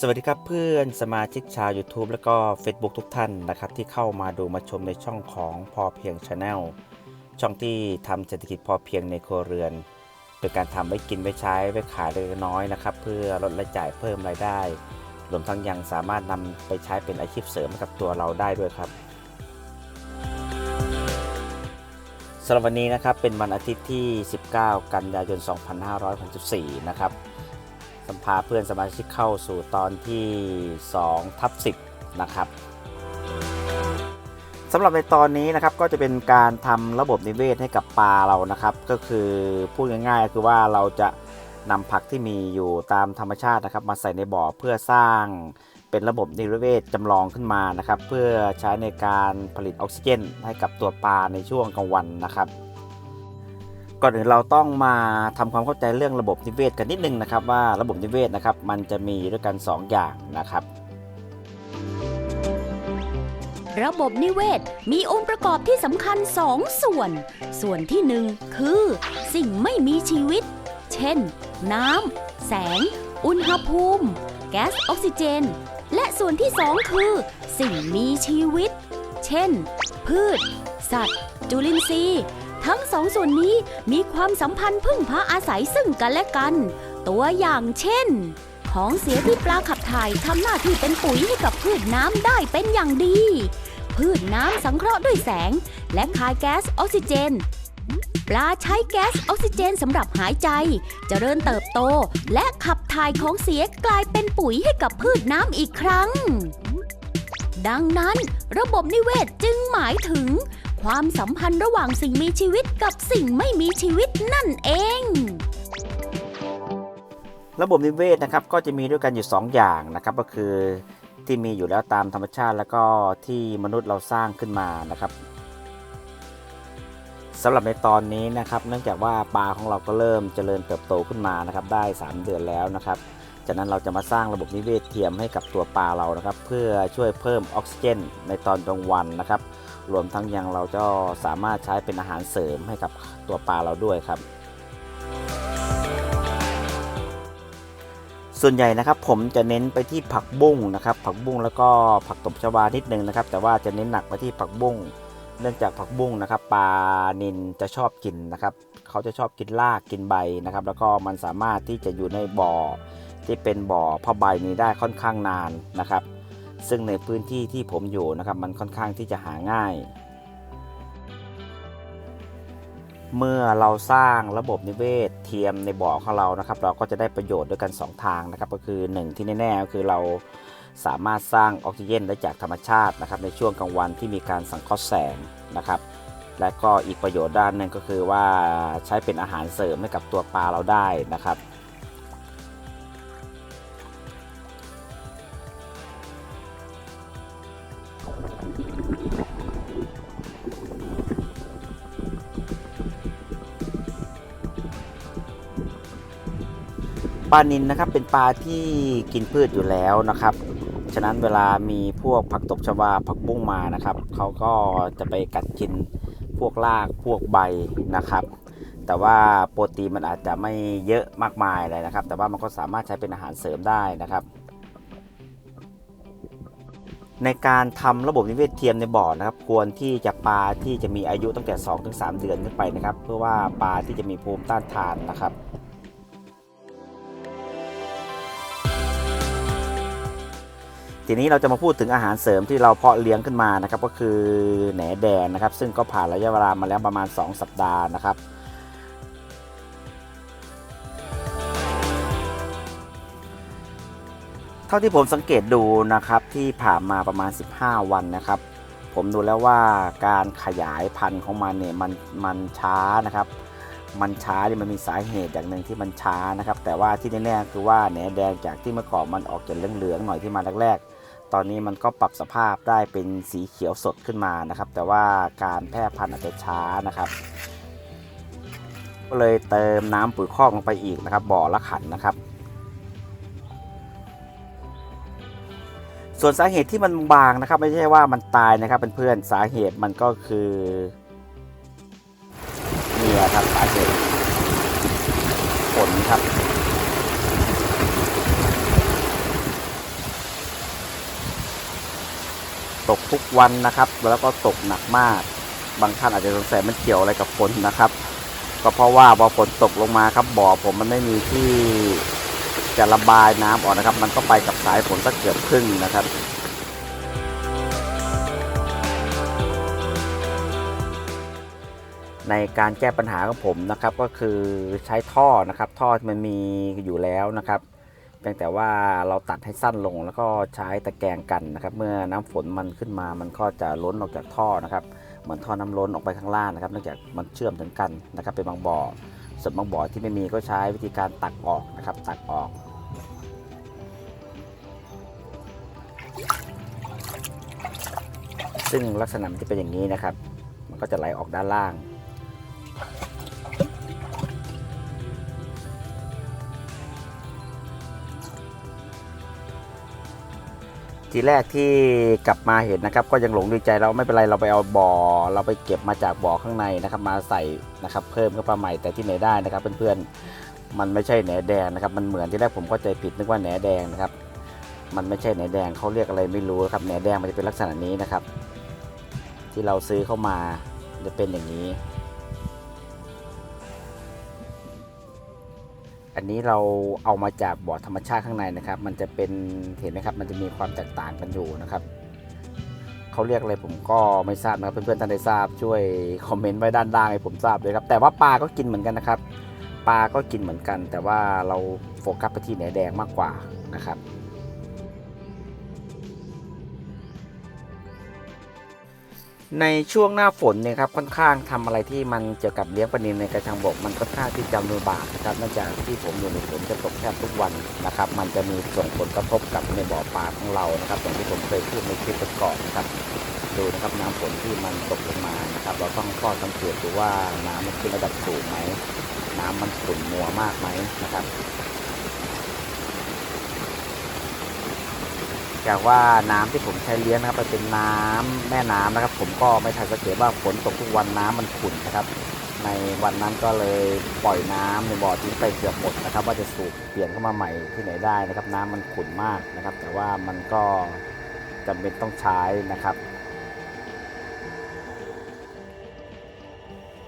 สวัสดีครับเพื่อนสมาชิกชาว YouTube แล้วก็ Facebook ทุกท่านนะครับที่เข้ามาดูมาชมในช่องของพอเพียง Channel ช่องที่ทำเศรษฐกิจพอเพียงในครัวเรือน โดยการทำไว้กินไว้ใช้ไว้ขายเล็กน้อยนะครับเพื่อลดรายจ่ายเพิ่มรายได้รวมทั้งยังสามารถนำไปใช้เป็นอาชีพเสริมกับตัวเราได้ด้วยครับสำหรับวันนี้นะครับเป็นวันอาทิตย์ที่ 19 กันยายน 2564 นะครับ สัมพาเพื่อนสมาชิกเข้าสู่ตอนที่2ทับ10 นะครับสำหรับในตอนนี้นะครับก็จะเป็นการทำระบบนิเวศให้กับปลาเรานะครับ ก็คือพูดง่ายๆคือว่าเราจะนำผักที่มีอยู่ตามธรรมชาตินะครับ มาใส่ในบ่อเพื่อสร้างเป็นระบบนิเวศจำลองขึ้นมานะครับ เพื่อใช้ในการผลิตออกซิเจนให้กับตัวปลาในช่วงกลางวันนะครับ ก่อนอื่นเราต้องมาทำความเข้าใจเรื่องระบบนิเวศกันนิดนึงนะครับ ว่าระบบนิเวศนะครับมันจะมีด้วยกัน 2 อย่างนะครับ ระบบนิเวศมีองค์ประกอบที่สำคัญ 2 ส่วน ส่วนที่ 1 คือ สิ่งไม่มีชีวิต เช่น น้ำแสง อุณหภูมิ แก๊สออกซิเจน และส่วนที่ 2 คือ สิ่งมีชีวิต เช่น พืช สัตว์ จุลินทรีย์ ทั้งสองส่วนนี้มีความสัมพันธ์พึ่งพาอาศัยซึ่งกันและกัน ตัวอย่างเช่น ของเสียที่ปลาขับถ่ายทำหน้าที่เป็นปุ๋ยให้กับพืชน้ำได้เป็นอย่างดี พืชน้ำสังเคราะห์ด้วยแสง และคายแก๊สออกซิเจน ปลาใช้แก๊สออกซิเจนสำหรับหายใจเจริญเติบโต และขับถ่ายของเสียกลายเป็นปุ๋ยให้กับพืชน้ำอีกครั้งดังนั้น ระบบนิเวศจึงหมายถึง ความสัมพันธ์ระหว่างสิ่งมีชีวิตกับสิ่งไม่มีชีวิตนั่นเอง ระบบนิเวศนะครับก็จะมีด้วยกันอยู่ 2 อย่างนะครับก็คือที่มีอยู่แล้วตามธรรมชาติ แล้วก็ที่มนุษย์เราสร้างขึ้นมานะครับสำหรับในตอนนี้นะครับ เนื่องจากว่าปลาของเราก็เริ่มเจริญเติบโตขึ้นมานะครับ ได้ 3 เดือนแล้วนะครับจากนั้นเราจะมาสร้างระบบนิเวศเทียมให้กับตัวปลาเรานะครับ เพื่อช่วยเพิ่มออกซิเจนในตอนกลางวันนะครับ รวมทั้งยังเราก็สามารถใช้เป็นอาหารเสริมให้กับตัวปลาเราด้วยครับ ส่วนใหญ่นะครับผมจะเน้นไปที่ผักบุ้งนะครับ ผักบุ้งแล้วก็ผักตบชวานิดนึงนะครับ แต่ว่าจะเน้นหนักไปที่ผักบุ้งเนื่องจากผักบุ้งนะครับปลานินจะชอบกินนะครับ เขาจะชอบกินรากกินใบนะครับ แล้วก็มันสามารถที่จะอยู่ในบ่อที่เป็นบ่อผ้าใบนี้ได้ค่อนข้างนานนะครับ ซึ่งในพื้นที่ที่ผมอยู่นะครับมันค่อนข้างที่จะหาง่าย เมื่อเราสร้างระบบนิเวศเทียมในบ่อของเรานะครับ เราก็จะได้ประโยชน์ด้วยกัน 2 ทางนะครับ ก็คือ 1 ที่แน่ๆก็คือเราสามารถสร้างออกซิเจนได้จากธรรมชาตินะครับในช่วงกลางวันที่มีการสังเคราะห์แสงนะครับและก็อีกประโยชน์ด้านหนึ่งก็คือว่าใช้เป็นอาหารเสริมให้กับตัวปลาเราได้นะครับ ปลานินนะครับเป็นปลาที่กินพืชอยู่แล้วนะครับ ฉะนั้นเวลามีพวกผักตบชวาผักบุ้งมานะครับเขาก็จะไปกัดกินพวกรากพวกใบนะครับ แต่ว่าโปรตีนมันอาจจะไม่เยอะมากมายเลยนะครับ แต่ว่ามันก็สามารถใช้เป็นอาหารเสริมได้นะครับ ในการทำระบบนิเวศเทียมในบ่อนะครับ ควรที่จะปลาที่จะมีอายุตั้งแต่ 2-3 เดือนขึ้นไปนะครับ เพื่อว่าปลาที่จะมีภูมิต้านทานนะครับ ทีนี้เราจะมาพูดถึงอาหารเสริมที่เราเพาะเลี้ยงขึ้นมานะครับก็คือแหนแดงนะครับ ซึ่งก็ผ่านระยะเวลามาแล้วประมาณ 2 สัปดาห์นะครับ เท่าที่ผมสังเกตดูนะครับที่ผ่านมาประมาณ 15 วันนะครับ ผมดูแล้วว่าการขยายพันธุ์ของมันเนี่ยมันมันช้านะครับ มันช้าเนี่ยมันมีสาเหตุอย่างหนึ่งที่มันช้านะครับ แต่ว่าที่แน่ๆคือว่าแหนแดงจากที่เมื่อก่อนมันออกจะเหลืองๆหน่อยที่มาแรกๆ ตอนนี้มันก็ปรับสภาพได้เป็นสีเขียวสดขึ้นมานะครับ แต่ว่าการแพร่พันธุ์อาจจะช้านะครับ ก็เลยเติมน้ำปุ๋ยคอกลงไปอีกนะครับ บ่อละขันนะครับ ส่วนสาเหตุที่มันบางนะครับ ไม่ใช่ว่ามันตายนะครับเพื่อนๆสาเหตุมันก็คือเนี่แหละครับสาเหตุผลครับ ตกทุกวันนะครับ แล้วก็ตกหนักมาก บางท่านอาจจะสงสัยมันเกี่ยวอะไรกับฝนนะครับ ก็เพราะว่าพอฝนตกลงมาครับบ่อผมมันไม่มีที่จะระบายน้ำออกนะครับ มันก็ไปกับสายฝนสักเกือบครึ่งนะครับในการแก้ปัญหาของผมนะครับก็คือใช้ท่อนะครับ ท่อมันมีอยู่แล้วนะครับ เพียงแต่ว่าเราตัดให้สั้นลงแล้วก็ใช้ตะแกรงกันนะครับ เมื่อน้ำฝนมันขึ้นมามันก็จะล้นออกจากท่อนะครับ เหมือนท่อน้ำล้นออกไปข้างล่างนะครับเนื่องจากมันเชื่อมถึงกันนะครับ เป็นบางบ่อส่วนบางบ่อที่ไม่มีก็ใช้วิธีการตักออกนะครับ ตักออกซึ่งลักษณะมันจะเป็นอย่างนี้นะครับ มันก็จะไหลออกด้านล่าง ทีแรกที่กลับมาเห็นนะครับ ก็ยังหลงดีใจเราไม่เป็นไรเราไปเอาบ่อ เราไปเก็บมาจากบ่อข้างในนะครับ มาใส่นะครับ เพิ่มเข้าไปใหม่แต่ที่ไหนได้นะครับ เพื่อนๆมันไม่ใช่แหนแดงนะครับ มันเหมือนที่แรกผมเข้าใจผิดนึกว่าแหนแดงนะครับ มันไม่ใช่แหนแดงเขาเรียกอะไรไม่รู้ครับแหนแดงมันจะเป็นลักษณะนี้นะครับ ที่เราซื้อเข้ามาจะเป็นอย่างนี้ อันนี้เราเอามาจากบ่อธรรมชาติข้างในนะครับ มันจะเป็นเห็นไหมครับ มันจะมีความแตกต่างกันอยู่นะครับเขาเรียกอะไรผมก็ไม่ทราบนะครับเพื่อนๆท่านใดทราบช่วยคอมเมนต์ไว้ด้านล่างให้ผมทราบด้วยครับแต่ว่าปลาก็กินเหมือนกันนะครับ ปลาก็กินเหมือนกัน แต่ว่าเราโฟกัสไปที่เหนแดงมากกว่านะครับ ในช่วงหน้าฝนเนี่ยครับค่อนข้างทำอะไรที่มันเกี่ยวกับเลี้ยงปลานิลในกระชังบกมันค่อนข้างที่จะลำบากนะครับเนื่องจากที่ผมอยู่ในฝนจะตกแทบทุกวันนะครับ มันจะมีส่งผลกระทบกับในบ่อปลาของเรานะครับอย่างที่ผมเคยพูดในคลิปก่อนนะครับดูนะครับน้ำฝนที่มันตกลงมานะครับ เราต้องเฝ้าสังเกตดูว่าน้ำมันขึ้นระดับสูงไหมน้ำมันขุ่นมัวมากไหมนะครับ จากว่าน้ำที่ผมใช้เลี้ยงนะครับมันเป็นน้ำแม่น้ำนะครับ ผมก็ไม่ทันสังเกตว่าฝนตกทุกวันน้ำมันขุ่นนะครับ ในวันนั้นก็เลยปล่อยน้ำในบ่อทิ้งไปเกือบหมดนะครับ ว่าจะสูบเปลี่ยนเข้ามาใหม่ที่ไหนได้นะครับ น้ำมันขุ่นมากนะครับ แต่ว่ามันก็จำเป็นต้องใช้นะครับ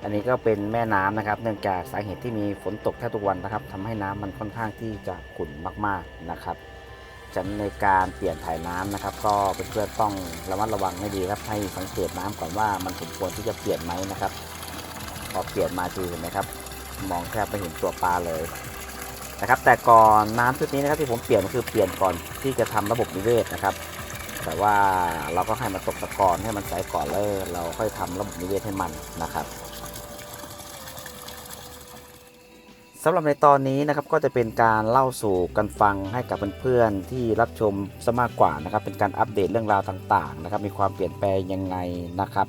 อันนี้ก็เป็นแม่น้ำนะครับ เนื่องจากสาเหตุที่มีฝนตกแทบทุกวันนะครับทำให้น้ำมันค่อนข้างที่จะขุ่นมาก ๆนะครับ ฉะนันในการเปลี่ยนถ่ายน้ำนะครับ ก็เพื่อนๆต้องระมัดระวังให้ดีครับให้สังเกตน้ำก่อนว่ามันสมควรที่จะเปลี่ยนไหมนะครับพอเปลี่ยนมาทีเห็นไหมครับ มองแทบไม่เห็นตัวปลาเลยนะครับ แต่ก่อนน้ำชุดนี้นะครับที่ผมเปลี่ยนคือเปลี่ยนก่อนที่จะทำระบบนิเวศนะครับ แต่ว่าเราก็ให้มันตกตะกอนให้มันใสก่อนแล้วเราค่อยทำระบบนิเวศให้มันนะครับ สำหรับในตอนนี้นะครับก็จะเป็นการเล่าสู่กันฟังให้กับเพื่อนๆที่รับชมซะมากกว่านะครับ เป็นการอัปเดตเรื่องราวต่างๆนะครับ มีความเปลี่ยนแปลงยังไงนะครับ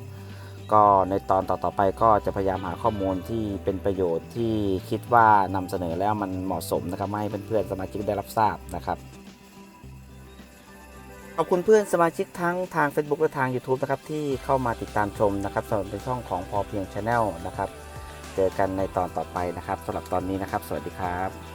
ก็ในตอนต่อๆไปก็จะพยายามหาข้อมูลที่เป็นประโยชน์ที่คิดว่านำเสนอแล้วมันเหมาะสมนะครับให้เพื่อนๆสมาชิกได้รับทราบนะครับขอบคุณเพื่อนสมาชิกทั้งทาง Facebook และทาง YouTube นะครับที่เข้ามาติดตามชมนะครับสำหรับในช่องของพอเพียง Channel นะครับ เจอกันในตอนต่อไปนะครับสำหรับตอนนี้นะครับ สวัสดีครับ